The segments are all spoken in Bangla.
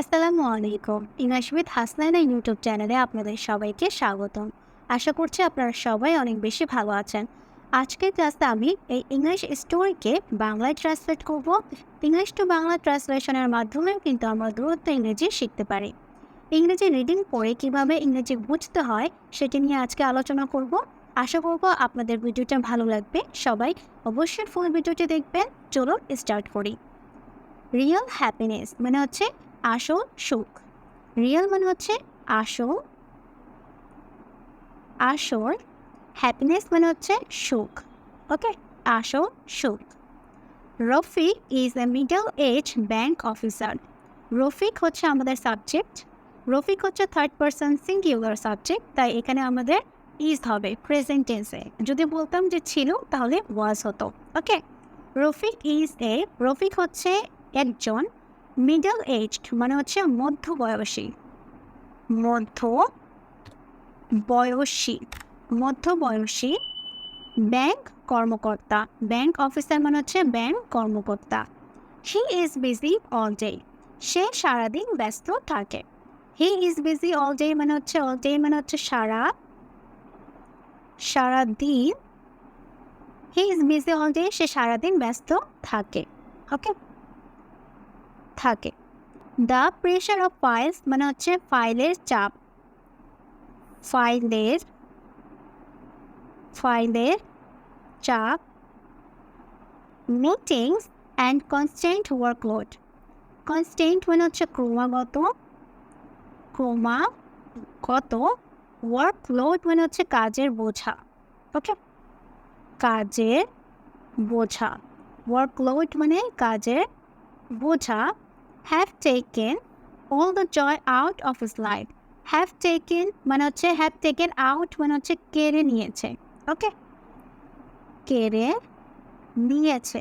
আসসালামু আলাইকুম। ইংলিশ উইথ হাসনাইনা ইউটিউব চ্যানেলে আপনাদের সবাইকে স্বাগতম। আশা করছি আপনারা সবাই অনেক বেশি ভালো আছেন। আজকের ক্লাসে আমি এই ইংলিশ স্টোরিকে বাংলায় ট্রান্সলেট করব। ইংলিশ টু বাংলা ট্রান্সলেশনের মাধ্যমেও কিন্তু আমরা দূরত্ব ইংরেজি শিখতে পারি। ইংরেজি রিডিং পড়ে কীভাবে ইংরেজি বুঝতে হয় সেটি নিয়ে আজকে আলোচনা করব। আশা করব আপনাদের ভিডিওটা ভালো লাগবে। সবাই অবশ্যই ফুল ভিডিওটি দেখবেন। চলুন স্টার্ট করি। রিয়েল হ্যাপিনেস মানে হচ্ছে আসল সুখ। রিয়েল মানে হচ্ছে আসল। আসল। হ্যাপিনেস মানে হচ্ছে সুখ। ওকে? আসল সুখ। Rafiq is a middle age bank officer Rafiq হচ্ছে আমাদের সাবজেক্ট রফিক হচ্ছে থার্ড পার্সন সিঙ্গুলার সাবজেক্ট তাই এখানে আমাদের ইজ হবে প্রেজেন্ট টেন্সে যদি বলতাম যে ছিল, তাহলে ওয়াজ হতো। Okay? Rafiq is a Rafiq হচ্ছে একজন মিডল এজড মানে হচ্ছে মধ্য বয়সী মধ্য বয়সী মধ্য বয়সী ব্যাংক কর্মকর্তা। ব্যাংক অফিসার মানে হচ্ছে ব্যাংক কর্মকর্তা। He is busy all day সে সারাদিন ব্যস্ত থাকে। He is busy all day মানে হচ্ছে অল ডে মানে হচ্ছে সারা, সারাদিন। He is busy all day সে সারাদিন ব্যস্ত থাকে। ওকে থাকে। দ্য প্রেশার অফ ফাইলস মানে হচ্ছে ফাইলের চাপ। ফাইলের ফাইলের চাপ। Meetings and constant workload constant মানে হচ্ছে ক্রমাগত ক্রমাগত ওয়ার্কলোড মানে হচ্ছে কাজের বোঝা। ওকে কাজের বোঝা। ওয়ার্কলোড মানে কাজের বোঝা। Have taken all the joy out of his life. Have taken মানে হচ্ছে have taken out মানে হচ্ছে কেড়ে নিয়েছে। ওকে কেড়ে নিয়েছে।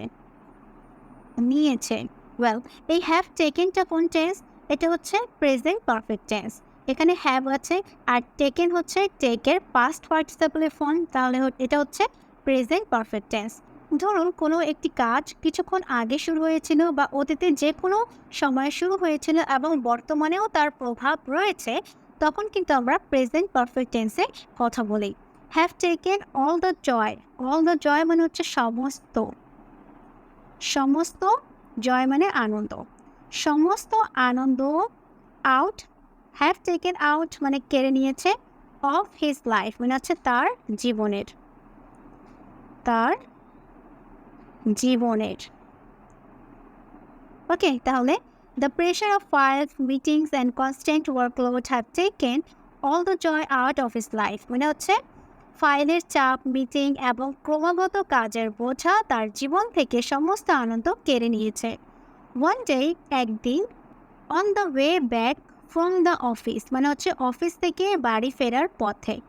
নিয়েছে। ওয়েল এই হ্যাভ টেকেনটা কোন টেন্স এটা হচ্ছে প্রেজেন্ট পারফেক্ট টেন্স এখানে হ্যাভ আছে আর টেকেন হচ্ছে টেকের পাস্ট পার্টিসিপেলের ফর্ম তাহলে এটা হচ্ছে প্রেজেন্ট পারফেক্ট টেন্স ধরুন, কোনো একটি কাজ কিছুক্ষণ আগে শুরু হয়েছিল বা অতীতে যে কোনো সময় শুরু হয়েছিল এবং বর্তমানেও তার প্রভাব রয়েছে, তখন কিন্তু আমরা প্রেজেন্ট পারফেক্ট টেন্সে কথা বলি। Have taken all the joy all the joy মানে হচ্ছে সমস্ত। সমস্ত জয় মানে আনন্দ। সমস্ত আনন্দ আউট হ্যাভ টেকেন আউট মানে কেড়ে নিয়েছে অফ হিজ লাইফ মানে হচ্ছে তার জীবনের। তার জীবনের। ওকে তাহলে the pressure of files meetings and constant workload have taken all the joy out of his life মানে হচ্ছে? ফাইলের চাপ মিটিং এবং ক্রমাগত কাজের বোঝা তার জীবন থেকে সমস্ত আনন্দ কেড়ে নিয়েছে। ওয়ান ডে একদিন on the way back from the office মানে হচ্ছে অফিস থেকে বাড়ি ফেরার পথে।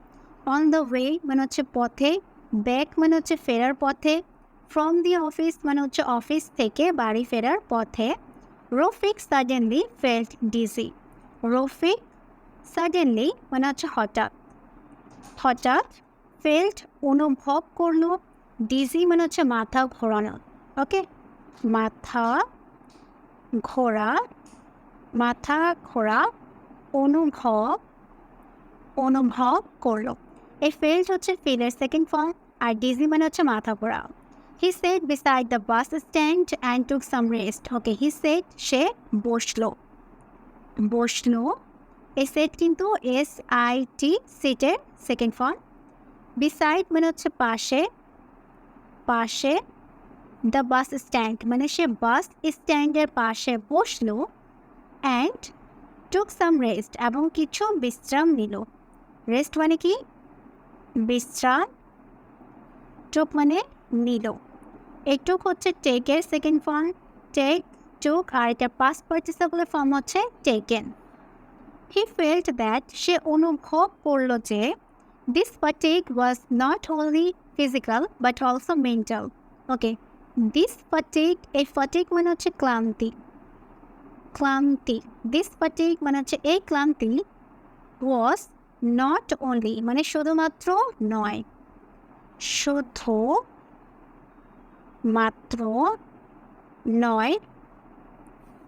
অন দ্য ওয়ে মানে হচ্ছে পথে ব্যাক মানে হচ্ছে ফেরার পথে। ফ্রম দি অফিস মানে হচ্ছে অফিস থেকে বাড়ি ফেরার পথে Rafiq suddenly felt dizzy Rafiq suddenly মানে হচ্ছে হঠাৎ হঠাৎ ফেল্ট অনুভব করল ডিজি মানে হচ্ছে মাথা ঘোরানো ওকে মাথা ঘোরা মাথা ঘোরা, অনুভব অনুভব করল। এই ফেল্ট হচ্ছে ফিলের সেকেন্ড ফর্ম আর ডিজি মানে হচ্ছে মাথা ঘোরা। He sat beside the bus stand and took some rest okay he sat সে বসল বসল এই সেট কিন্তু এস আই টি সিটের সেকেন্ড ফর্ম বিসাইড মানে হচ্ছে পাশে পাশে দ্য বাস স্ট্যান্ড মানে সে বাস স্ট্যান্ডের পাশে বসল অ্যান্ড টুক সাম রেস্ট এবং কিছু বিশ্রাম নিল রেস্ট মানে কি বিশ্রাম টুক মানে নিল একটুক হচ্ছে টেকের সেকেন্ড ফর্ম টেক টুক আর এটা পাস পার্টিসিপলের ফর্ম হচ্ছে টেকেন হি ফেল্ট দ্যাট সে অনুভব করল যে this fatigue was not only physical but also mental okay this fatigue এই ফাটিক মানে হচ্ছে ক্লান্তি। ক্লান্তি দিস ফাটিক মানে হচ্ছে এই ক্লান্তি ওয়াজ নট অনলি মানে শুধুমাত্র নয় শুধু মাত্র নয়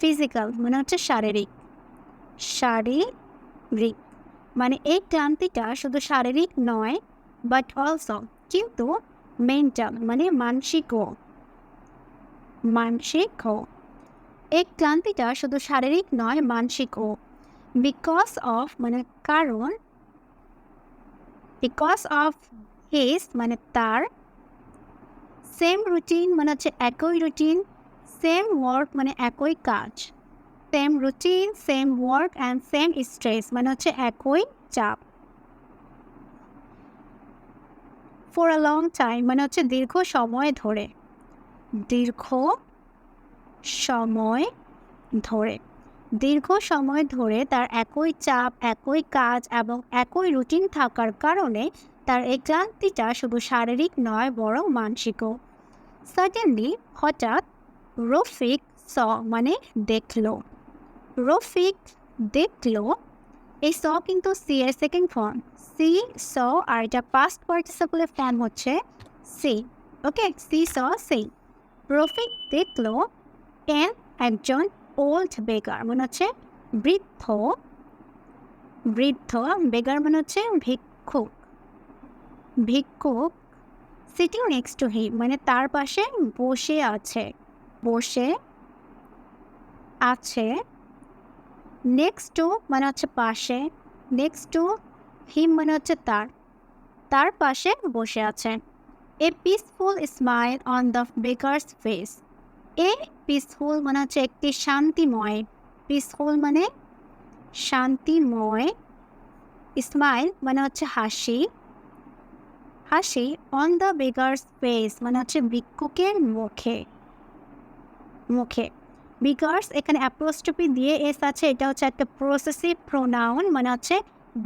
ফিজিক্যাল মানে হচ্ছে শারীরিক। শারীরিক মানে এই ক্লান্তিটা শুধু শারীরিক নয় বাট অলসো কিন্তু মেন্টাল মানে মানসিকও। মানসিকও। এই ক্লান্তিটা শুধু শারীরিক নয়, মানসিকও। বিকজ অফ মানে কারণ বিকজ অফ হিস মানে তার সেম রুটিন মানে হচ্ছে একই রুটিন সেম ওয়ার্ক মানে একই কাজ same routine same work and same stress মানে হচ্ছে একই চাপ ফর আ লং টাইম মানে হচ্ছে দীর্ঘ সময় ধরে দীর্ঘ সময় ধরে দীর্ঘ সময় ধরে তার একই চাপ একই কাজ এবং একই রুটিন থাকার কারণে তার এই ক্লান্তিটা শুধু শারীরিক নয়, বরং মানসিকও। সাডেনলি হঠাৎ রফিক স মানে দেখল। রফিক দেখল। এই স কিন্তু সি এর সেকেন্ড ফর্ম সি স, আর এটা পাস্ট পার্টিসিপলের ফর্ম হচ্ছে see okay see saw see Rafiq দেখল এন একজন ওল্ড বেগার মানে হচ্ছে বৃদ্ধ। বৃদ্ধ বেগার মানে হচ্ছে ভিক্ষুক ভিক্ষুক সিটিং নেক্সট টু হিম মানে তার পাশে বসে আছে বসে আছে নেক্সট টু মানে হচ্ছে পাশে নেক্সট টু হিম মানে হচ্ছে তার তার পাশে বসে আছে। A peaceful smile on the baker's face a peaceful মানে হচ্ছে একটি শান্তিময় পিসফুল মানে শান্তিময় স্মাইল মানে হচ্ছে হাসি। হাসি অন দ্য বেগার্স ফেস মানে হচ্ছে ভিক্ষুকের মুখে মুখে। বিগার্স এখানে অ্যাপ্রোস্টপি দিয়ে এস আছে, এটা হচ্ছে একটা প্রসেসিভ প্রোনাউন মানে হচ্ছে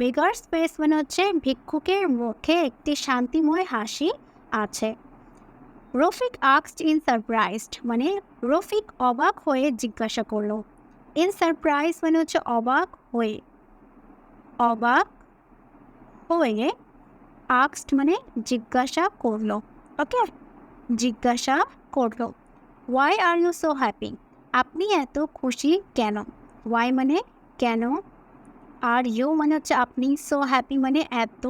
বেগার্স ফেস মানে হচ্ছে ভিক্ষুকের মুখে একটি শান্তিময় হাসি আছে। রফিক আক্সড ইন সারপ্রাইজড মানে রফিক অবাক হয়ে জিজ্ঞাসা করল। ইন সারপ্রাইজ মানে হচ্ছে অবাক হয়ে অবাক হয়ে আক্সড মানে জিজ্ঞাসা করল। ওকে জিজ্ঞাসা করল। Why are you so happy আপনি এত খুশি কেন? ওয়াই মানে কেন? আর ইউ মানে হচ্ছে আপনি সো হ্যাপি মানে এত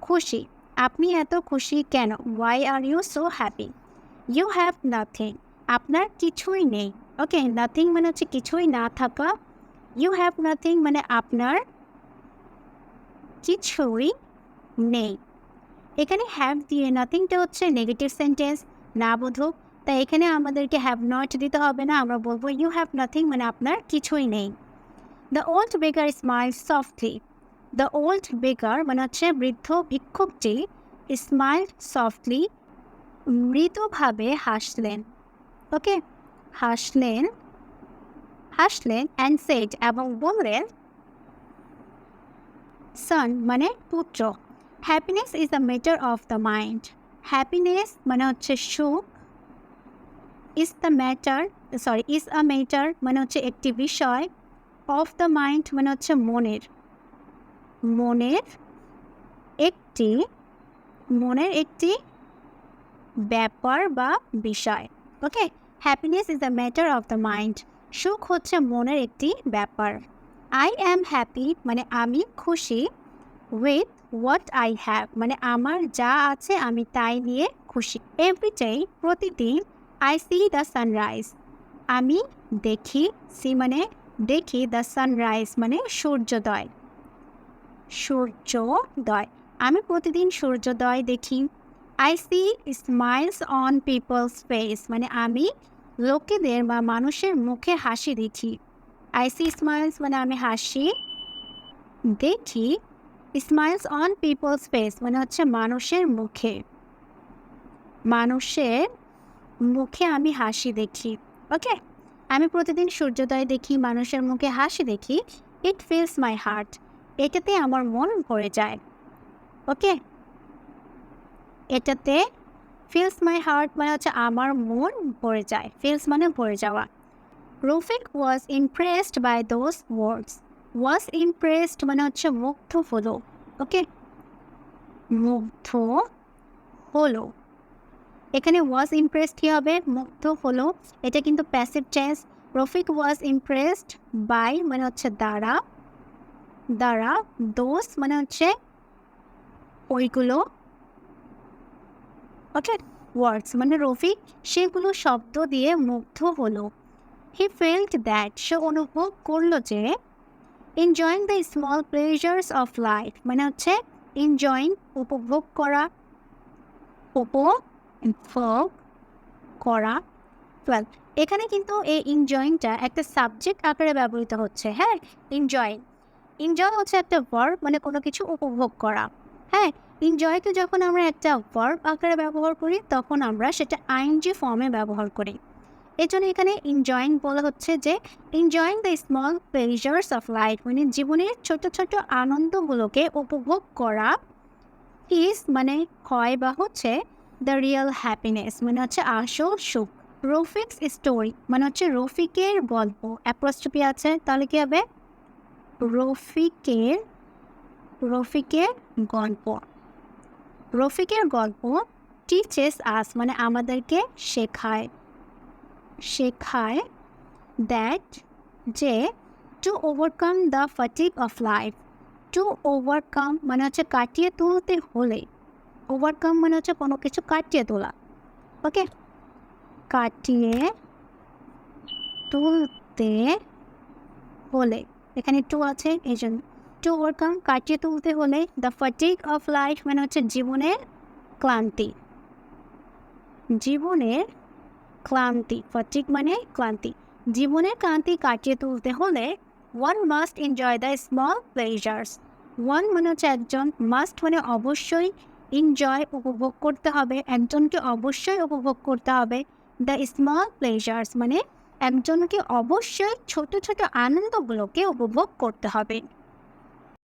খুশি? আপনি এত খুশি কেন? Why are you so happy you have nothing আপনার কিছুই নেই। ওকে নাথিং মানে হচ্ছে কিছুই না থাকা। ইউ হ্যাভ নাথিং মানে আপনার কিছুই নেই। এখানে হ্যাভ দিয়ে নাথিংটা হচ্ছে নেগেটিভ সেন্টেন্স না বোধক তাই এখানে আমাদেরকে হ্যাভ নট দিতে হবে না, আমরা বলব ইউ হ্যাভ নাথিং মানে আপনার কিছুই নেই। The old baker smile softly the old baker মানে হচ্ছে বৃদ্ধ ভিক্ষুকটি স্মাইল সফটলি মৃদুভাবে হাসলেন। ওকে হাসলেন হাসলেন অ্যান্ড সেট এবং বললেন সন মানে পুত্র। Happiness is a matter of the mind happiness মানে হচ্ছে সুখ is the matter sorry is a matter মানে হচ্ছে একটি বিষয় অফ দ্য মাইন্ড মানে হচ্ছে মনের মনের একটি মনের একটি ব্যাপার বা বিষয় okay happiness is a matter of the mind সুখ হচ্ছে মনের একটি ব্যাপার। আই অ্যাম হ্যাপি মানে আমি খুশি উইথ হোয়াট আই হ্যাভ মানে আমার যা আছে আমি তাই নিয়ে খুশি। এভরিডে প্রতিদিন আই সি দ্য সানরাইজ আমি দেখি সি মানে দেখি দ্য সানরাইজ মানে সূর্যোদয়। সূর্যোদয়। আমি প্রতিদিন সূর্যোদয় দেখি। I see smiles on people's face মানে আমি লোকেদের বা মানুষের মুখে হাসি দেখি। আই সি স্মাইলস মানে আমি হাসি দেখি। স্মাইলস অন পিপলস ফেস মানে হচ্ছে মানুষের মুখে। মানুষের মুখে আমি হাসি দেখি ওকে আমি প্রতিদিন সূর্যোদয় দেখি, মানুষের মুখে হাসি দেখি। ইট ফিলস মাই হার্ট এটাতে আমার মন ভরে যায় ওকে এটাতে ফিলস মাই হার্ট মানে হচ্ছে আমার মন ভরে যায়। ফিলস মানে ভরে যাওয়া। Rafiq was impressed by those words was impressed মানে হচ্ছে মুগ্ধ হলো ওকে মুগ্ধ হলো। এখানে ওয়াজ ইমপ্রেসড কী হবে? মুগ্ধ হলো। এটা কিন্তু passive tense Rafiq was impressed by মানে হচ্ছে দ্বারা দ্বারা দোষ মানে হচ্ছে ওইগুলো ওকে ওয়ার্ডস মানে রফিক সেগুলো শব্দ দিয়ে মুগ্ধ হলো। হি ফেল্ট দ্যাট সে অনুভব করল যে enjoying the small pleasures of life মানে হচ্ছে এনজয়িং উপভোগ করা উপভোগ করা টুয়েলভ এখানে কিন্তু এই এনজয়িংটা একটা সাবজেক্ট আকারে ব্যবহৃত হচ্ছে হ্যাঁ? এনজয়িং এনজয় হচ্ছে একটা ভার্ব মানে কোনো কিছু উপভোগ করা হ্যাঁ? এনজয়কে যখন আমরা একটা ভার্ব আকারে ব্যবহার করি, তখন আমরা সেটা আইনজি ফর্মে ব্যবহার করি। এই জন্য এখানে এনজয়িং বলা হচ্ছে যে enjoying the small pleasures of life মানে জীবনের ছোট ছোট আনন্দগুলোকে উপভোগ করা। ইজ মানে হয় বা হচ্ছে দ্য রিয়েল হ্যাপিনেস মানে হচ্ছে আসল সুখ। রফিক্স স্টোরি মানে হচ্ছে রফিকের গল্প। অ্যাপ্রস্টপি আছে, তাহলে কি হবে? রফিকের রফিকের গল্প। রফিকের গল্প টিচেস আস মানে আমাদেরকে শেখায়। শেখায় দ্যাট যে to overcome the fatigue of life to overcome মানে হচ্ছে কাটিয়ে তুলতে হলে ওভারকাম মানে হচ্ছে কোনো কিছু কাটিয়ে তোলা ওকে কাটিয়ে তুলতে হলে, এখানে টু আছে, এই জন্য টু ওভারকাম কাটিয়ে তুলতে হলে দ্য ফাটিক অফ লাইফ মানে হচ্ছে জীবনের ক্লান্তি, জীবনের ক্লান্তি ফটিক মানে ক্লান্তি জীবনের ক্লান্তি কাটিয়ে তুলতে হলে one must enjoy the small pleasures one মানে হচ্ছে একজন মাস্ট মানে অবশ্যই এনজয় উপভোগ করতে হবে। একজনকে অবশ্যই উপভোগ করতে হবে। দ্য স্মল প্লেজার্স মানে একজনকে অবশ্যই ছোট ছোট আনন্দগুলোকে উপভোগ করতে হবে।